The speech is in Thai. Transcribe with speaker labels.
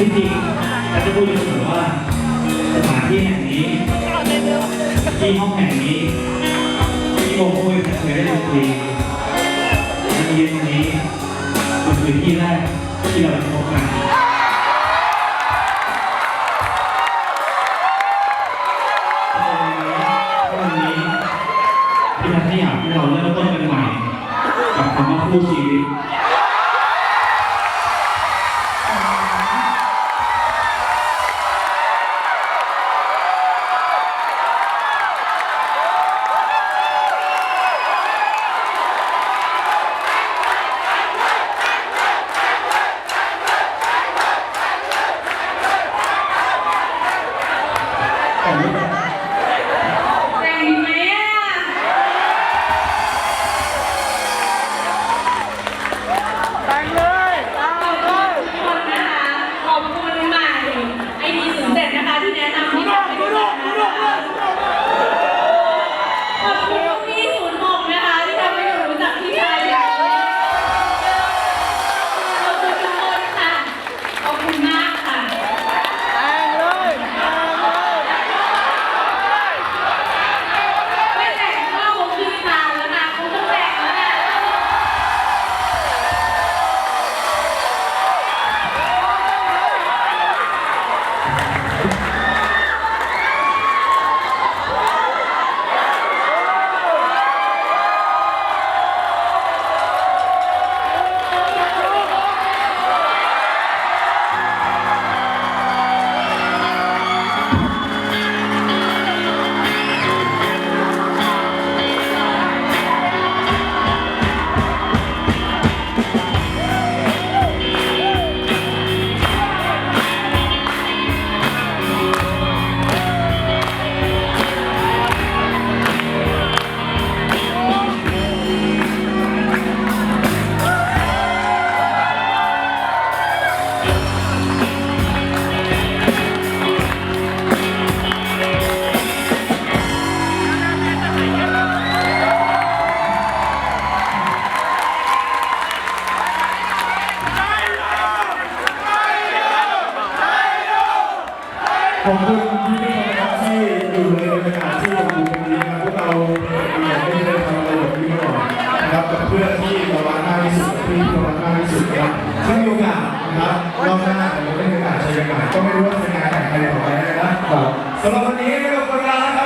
Speaker 1: จริงๆอาจจะพูดอยู่เสมอว่าสถานที่
Speaker 2: แห่งนี้ที่ห้อง
Speaker 3: แห่ง
Speaker 2: นี้ที่โมโหเคยได้ดนตรีที่เย็นนี้มันคือที่แรกที่เราพบกันวัน
Speaker 4: นี้ที่ทำให้อยากให้เราเริ่มต้นกันใหม่กับคำว่าคู่ชีวิต กาสเจอกันใหม่ก็ไม่รู้ว่าจะงานแต่งใครต่อไปนะครับสำหรับวันนี้ไม่ต้องกดเวลานะครับ